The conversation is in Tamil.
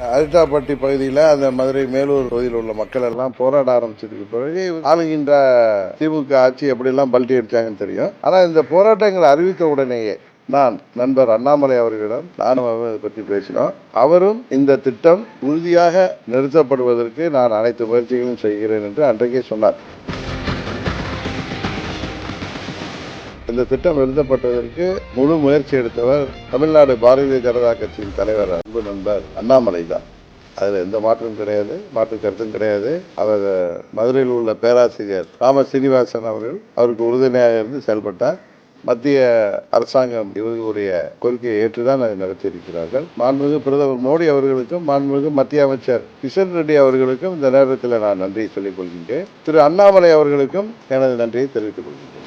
அரிட்டாப்பட்டி பகுதியில் அந்த மதுரை மேலூர் பகுதியில் உள்ள மக்கள் எல்லாம் போராட ஆரம்பிச்சதுக்கு பிறகு ஆளுகின்ற திமுக ஆட்சி எப்படிலாம் பல்ட்டி அடித்தாங்கன்னு தெரியும். ஆனால் இந்த போராட்டங்களை அறிவித்த உடனேயே நான் நண்பர் அண்ணாமலை அவர்களிடம் நானும் அதை இதை பற்றி பேசினோம். அவரும் இந்த திட்டம் உறுதியாக நிறுத்தப்படுவதற்கு நான் அனைத்து முயற்சிகளும் செய்கிறேன் என்று அன்றைக்கே சொன்னார். இந்த திட்டம் எழுதப்பட்டதற்கு முழு முயற்சி எடுத்தவர் தமிழ்நாடு பாரதிய ஜனதா கட்சியின் தலைவர் அன்பு நண்பர் அண்ணாமலை தான். அதில் எந்த மாற்றமும் கிடையாது மாற்று கருத்தும் கிடையாது. அவர் மதுரையில் உள்ள பேராசிரியர் ராம சீனிவாசன் அவர்கள் அவருக்கு உறுதுணையாக இருந்து செயல்பட்டார். மத்திய அரசாங்கம் இவர்களுடைய கோரிக்கையை ஏற்றுதான் அதை நடத்தியிருக்கிறார்கள். மாண்புமிகு பிரதமர் மோடி அவர்களுக்கும் மாண்புமிகு மத்திய அமைச்சர் கிஷன் ரெட்டி அவர்களுக்கும் இந்த நேரத்தில் நான் நன்றியை சொல்லிக் கொள்கின்றேன். திரு அண்ணாமலை அவர்களுக்கும் எனது நன்றியை தெரிவித்துக் கொள்கின்றேன்.